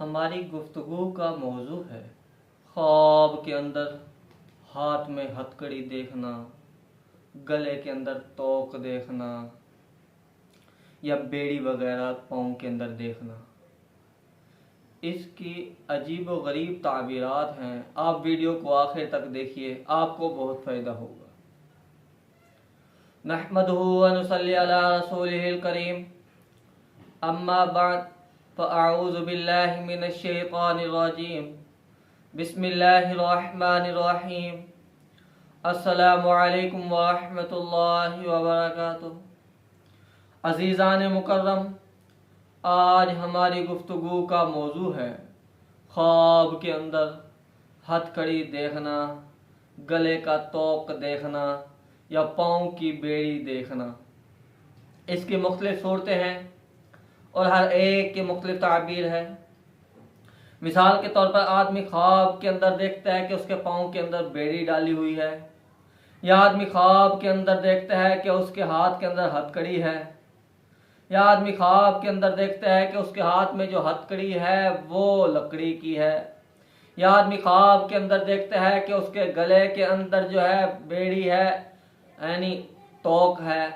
ہماری گفتگو کا موضوع ہے۔ خواب کے اندر ہاتھ میں ہتکڑی دیکھنا، گلے کے اندر توک دیکھنا یا بیڑی وغیرہ پاؤں کے اندر دیکھنا۔ اس کی عجیب و غریب تعبیرات ہیں۔ آپ ویڈیو کو آخر تک دیکھیے، آپ کو بہت فائدہ ہوگا۔ نحمده ونصلي على رسوله الكريم اما بعد فاعوذ بالله من الشيطان الرجيم. بسم الله الرحمن الرحيم. السلام علیکم ورحمۃ اللہ وبرکاتہ عزیزان مکرم، آج ہماری گفتگو کا موضوع ہے خواب کے اندر ہتھ کڑی دیکھنا، گلے کا توق دیکھنا یا پاؤں کی بیڑی دیکھنا۔ اس کی مختلف صورتیں ہیں۔ اور ہر ایک کی مختلف تعبیر ہے۔ مثال کے طور پر آدمی خواب کے اندر دیکھتا ہے کہ اس کے پاؤں کے اندر بیڑی ڈالی ہوئی ہے، یا آدمی خواب کے اندر دیکھتا ہے کہ اس کے ہاتھ کے اندر ہتھ کڑی ہے، یا آدمی خواب کے اندر دیکھتا ہے کہ اس کے ہاتھ میں جو ہتھ کڑی ہے وہ لکڑی کی ہے۔ یا آدمی خواب کے اندر دیکھتا ہے کہ اس کے گلے کے اندر جو ہے بیڑی ہے یعنی توک ہے۔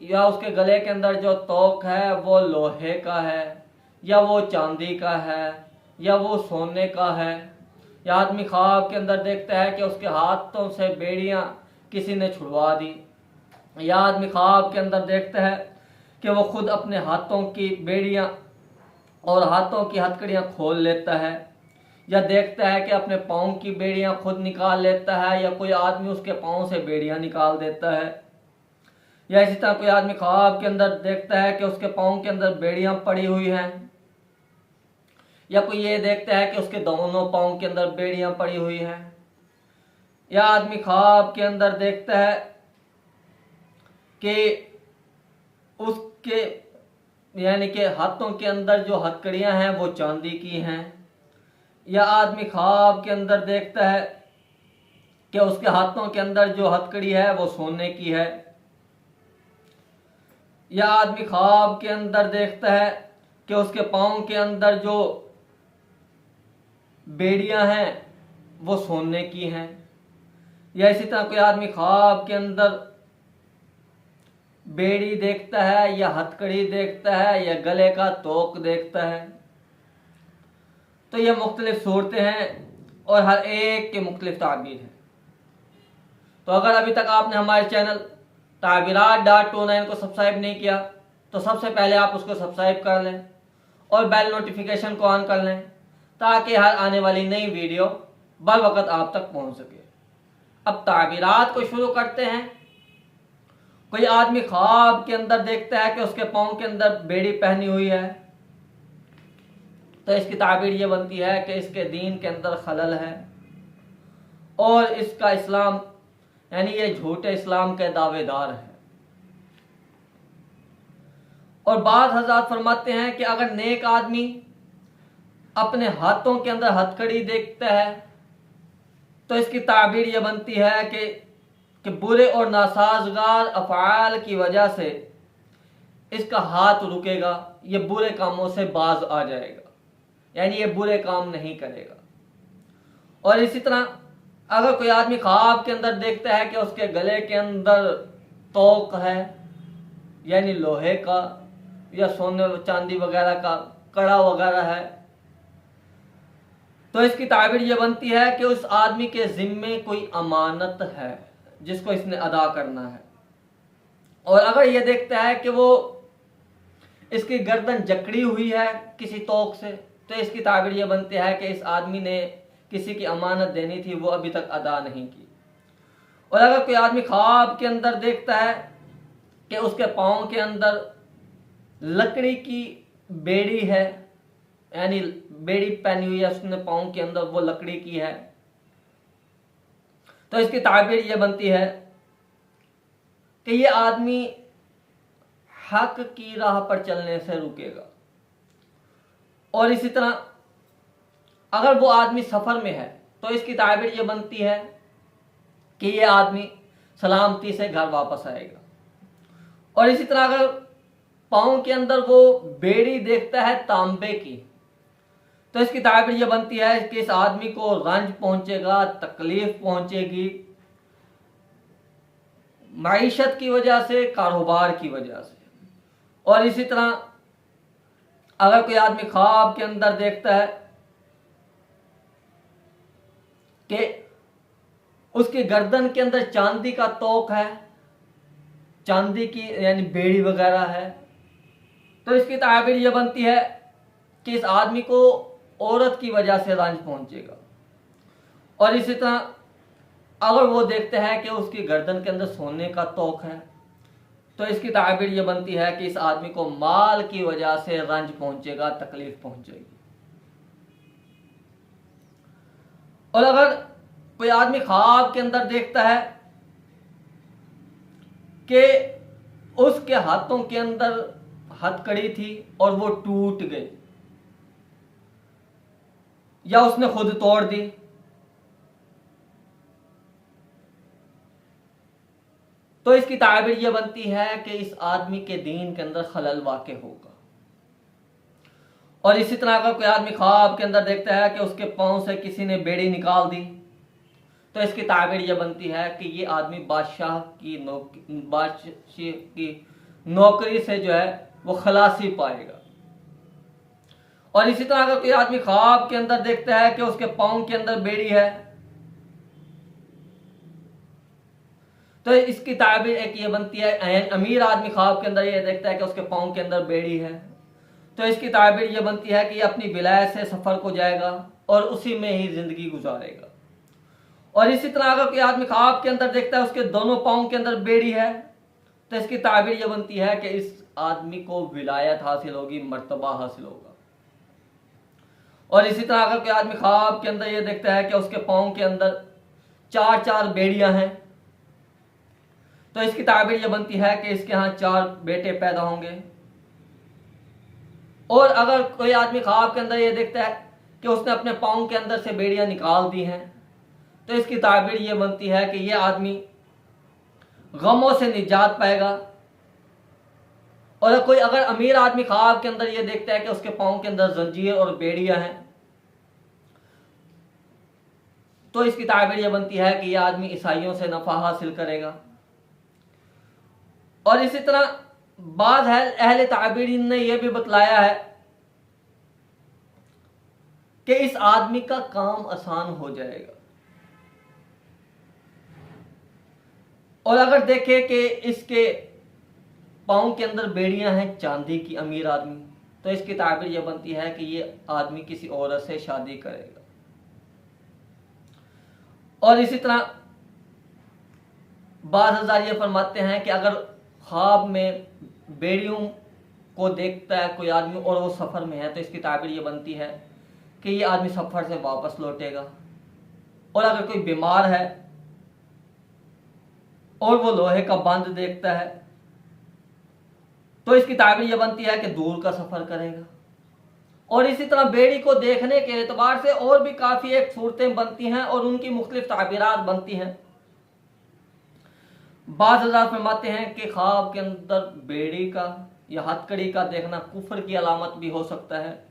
یا اس کے گلے کے اندر جو توک ہے وہ لوہے کا ہے، یا وہ چاندی کا ہے، یا وہ سونے کا ہے۔ یا آدمی خواب کے اندر دیکھتا ہے کہ اس کے ہاتھوں سے بیڑیاں کسی نے چھڑوا دی۔ یا آدمی خواب کے اندر دیکھتا ہے کہ وہ خود اپنے ہاتھوں کی بیڑیاں اور ہاتھوں کی ہتکڑیاں کھول لیتا ہے۔ یا دیکھتا ہے کہ اپنے پاؤں کی بیڑیاں خود نکال لیتا ہے، یا کوئی آدمی اس کے پاؤں سے بیڑیاں نکال دیتا ہے۔ یا اسی طرح کوئی آدمی خواب کے اندر دیکھتا ہے کہ اس کے پاؤں کے اندر بیڑیاں پڑی ہوئی ہیں؟ یا کوئی یہ دیکھتا ہے کہ اس کے دونوں پاؤں کے اندر بیڑیاں پڑی ہوئی ہیں؟ یا آدمی خواب کے اندر دیکھتا ہے کہ اس کے یعنی کہ ہاتھوں کے اندر جو ہتکڑیاں ہیں وہ چاندی کی ہیں؟ یا آدمی خواب کے اندر دیکھتا ہے کہ اس کے ہاتھوں کے اندر جو ہتکڑی ہے وہ سونے کی ہے؟ یا آدمی خواب کے اندر دیکھتا ہے کہ اس کے پاؤں کے اندر جو بیڑیاں ہیں وہ سونے کی ہیں۔ یا اسی طرح کوئی آدمی خواب کے اندر بیڑی دیکھتا ہے یا ہتکڑی دیکھتا ہے یا گلے کا توک دیکھتا ہے۔ تو یہ مختلف صورتیں ہیں اور ہر ایک کے مختلف تعبیر ہیں۔ تو اگر ابھی تک آپ نے ہمارے channel Tabeerat dot two nine کو سبسکرائب نہیں کیا تو سب سے پہلے آپ اس کو سبسکرائب کر لیں اور بیل نوٹیفیکیشن کو آن کر لیں تاکہ ہر آنے والی نئی ویڈیو بر وقت آپ تک پہنچ سکے۔ اب تعبیرات کو شروع کرتے ہیں۔ کوئی آدمی خواب کے اندر دیکھتا ہے کہ اس کے پاؤں کے اندر بیڑی پہنی ہوئی ہے تو اس کی تعبیر یہ بنتی ہے کہ اس کے دین کے اندر خلل ہے اور اس کا اسلام یعنی یہ جھوٹے اسلام کے دعوے دار ہے اور بعض حضرات فرماتے ہیں کہ اگر نیک آدمی اپنے ہاتھوں کے اندر ہتکڑی دیکھتا ہے، تو اس کی تعبیر یہ بنتی ہے کہ کہ برے اور ناسازگار افعال کی وجہ سے اس کا ہاتھ رکے گا، یہ برے کاموں سے باز آ جائے گا۔ یعنی یہ برے کام نہیں کرے گا۔ اور اسی طرح اگر کوئی آدمی خواب کے اندر دیکھتا ہے کہ اس کے گلے کے اندر توق ہے یعنی لوہے کا یا سونے چاندی وغیرہ کا کڑا وغیرہ ہے، تو اس کی تعبیر یہ بنتی ہے کہ اس آدمی کے ذمے کوئی امانت ہے، جس کو اس نے ادا کرنا ہے۔ اور اگر یہ دیکھتا ہے کہ وہ اس کی گردن جکڑی ہوئی ہے کسی توق سے، تو اس کی تعبیر یہ بنتی ہے کہ اس آدمی نے کسی کی امانت دینی تھی، وہ ابھی تک ادا نہیں کی۔ اور اگر کوئی آدمی خواب کے اندر دیکھتا ہے کہ اس کے پاؤں کے اندر لکڑی کی بیڑی ہے یعنی بیڑی پہنی ہوئی ہے، اس نے پاؤں کے اندر وہ لکڑی کی ہے، تو اس کی تعبیر یہ بنتی ہے کہ یہ آدمی حق کی راہ پر چلنے سے رکے گا۔ اور اسی طرح اگر وہ آدمی سفر میں ہے، تو اس کی تعبیر یہ بنتی ہے کہ یہ آدمی سلامتی سے گھر واپس آئے گا۔ اور اسی طرح اگر پاؤں کے اندر وہ بیڑی دیکھتا ہے تانبے کی، تو اس کی تعبیر یہ بنتی ہے کہ اس آدمی کو رنج پہنچے گا، تکلیف پہنچے گی، معیشت کی وجہ سے، کاروبار کی وجہ سے۔ اور اسی طرح اگر کوئی آدمی خواب کے اندر دیکھتا ہے کہ اس کی گردن کے اندر چاندی کا توق ہے، چاندی کی یعنی بیڑی وغیرہ ہے۔ تو اس کی تعبیر یہ بنتی ہے کہ اس آدمی کو عورت کی وجہ سے رنج پہنچے گا۔ اور اسی طرح اگر وہ دیکھتے ہیں کہ اس کی گردن کے اندر سونے کا توق ہے، تو اس کی تعبیر یہ بنتی ہے کہ اس آدمی کو مال کی وجہ سے رنج پہنچے گا، تکلیف پہنچے گی۔ اور اگر کوئی آدمی خواب کے اندر دیکھتا ہے کہ اس کے ہاتھوں کے اندر ہتھ کڑی تھی اور وہ ٹوٹ گئی یا اس نے خود توڑ دی، تو اس کی تعبیر یہ بنتی ہے کہ اس آدمی کے دین کے اندر خلل واقع ہوگا۔ اور اسی طرح اگر کوئی آدمی خواب کے اندر دیکھتا ہے کہ اس کے پاؤں سے کسی نے بیڑی نکال دی، تو اس کی تعبیر یہ بنتی ہے کہ یہ آدمی بادشاہ کی بادشاہ کی نوکری سے جو ہے وہ خلاصی پائے گا۔ اور اسی طرح اگر کوئی آدمی خواب کے اندر دیکھتا ہے کہ اس کے پاؤں کے اندر بیڑی ہے، تو اس کی تعبیر ایک یہ بنتی ہے امیر آدمی خواب کے اندر یہ دیکھتا ہے کہ اس کے پاؤں کے اندر بیڑی ہے۔ تو اس کی تعبیر یہ بنتی ہے کہ یہ اپنی ولایت سے سفر کو جائے گا اور اسی میں ہی زندگی گزارے گا۔ اور اسی طرح اگر کوئی آدمی خواب کے اندر دیکھتا ہے، اس کے دونوں پاؤں کے اندر بیڑی ہے، تو اس کی تعبیر یہ بنتی ہے کہ اس آدمی کو ولایت حاصل ہوگی، مرتبہ حاصل ہوگا۔ اور اسی طرح اگر کوئی آدمی خواب کے اندر یہ دیکھتا ہے کہ اس کے پاؤں کے اندر چار چار بیڑیاں ہیں، تو اس کی تعبیر یہ بنتی ہے کہ اس کے ہاں چار بیٹے پیدا ہوں گے۔ اور اگر کوئی آدمی خواب کے اندر یہ دیکھتا ہے کہ اس نے اپنے پاؤں کے اندر سے بیڑیاں نکال دی ہیں، تو اس کی تعبیر یہ بنتی ہے کہ یہ آدمی غموں سے نجات پائے گا۔ اور کوئی اگر امیر آدمی خواب کے اندر یہ دیکھتا ہے کہ اس کے پاؤں کے اندر زنجیر اور بیڑیاں ہیں، تو اس کی تعبیر یہ بنتی ہے کہ یہ آدمی عیسائیوں سے نفع حاصل کرے گا۔ اور اسی طرح بعض اہل تعبیرین نے یہ بھی بتلایا ہے کہ اس آدمی کا کام آسان ہو جائے گا۔ اور اگر دیکھے کہ اس کے پاؤں کے اندر بیڑیاں ہیں چاندی کی امیر آدمی، تو اس کی تعبیر یہ بنتی ہے کہ یہ آدمی کسی عورت سے شادی کرے گا۔ اور اسی طرح بعض ہزار یہ فرماتے ہیں کہ اگر خواب میں بیڑیوں کو دیکھتا ہے، کوئی آدمی اور وہ سفر میں ہے تو اس کی تعبیر یہ بنتی ہے کہ یہ آدمی سفر سے واپس لوٹے گا۔ اور اگر کوئی بیمار ہے اور وہ لوہے کا بند دیکھتا ہے تو اس کی تعبیر یہ بنتی ہے کہ دور کا سفر کرے گا۔ اور اسی طرح بیڑی کو دیکھنے کے اعتبار سے اور بھی کافی ایک صورتیں بنتی ہیں اور ان کی مختلف تعبیرات بنتی ہیں۔ بعض حضرات فرماتے ہیں کہ خواب کے اندر بیڑی کا یا ہتھ کڑی کا دیکھنا کفر کی علامت بھی ہو سکتا ہے۔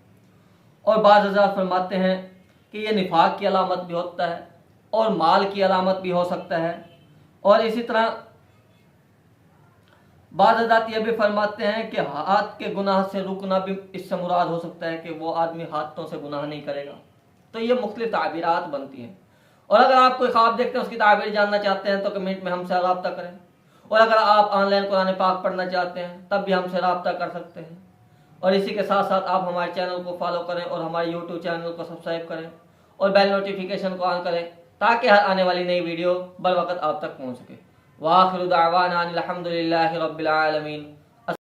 اور بعض حضرات فرماتے ہیں کہ یہ نفاق کی علامت بھی ہوتا ہے اور مال کی علامت بھی ہو سکتا ہے۔ اور اسی طرح بعض حضرات یہ بھی فرماتے ہیں کہ ہاتھ کے گناہ سے رکنا بھی اس سے مراد ہو سکتا ہے کہ وہ آدمی ہاتھوں سے گناہ نہیں کرے گا۔ تو یہ مختلف تعبیرات بنتی ہیں۔ اور اگر آپ کوئی خواب دیکھتے ہیں، اس کی تعبیر جاننا چاہتے ہیں، تو کمنٹ میں ہم سے رابطہ کریں۔ اور اگر آپ آن لائن قرآن پاک پڑھنا چاہتے ہیں، تب بھی ہم سے رابطہ کر سکتے ہیں۔ اور اسی کے ساتھ ساتھ آپ ہمارے چینل کو فالو کریں اور ہمارے یوٹیوب چینل کو سبسکرائب کریں اور بیل نوٹیفیکیشن کو آن کریں تاکہ ہر آنے والی نئی ویڈیو بر وقت آپ تک پہنچ سکے۔ واخر دعوانا الحمد للہ رب العالمین۔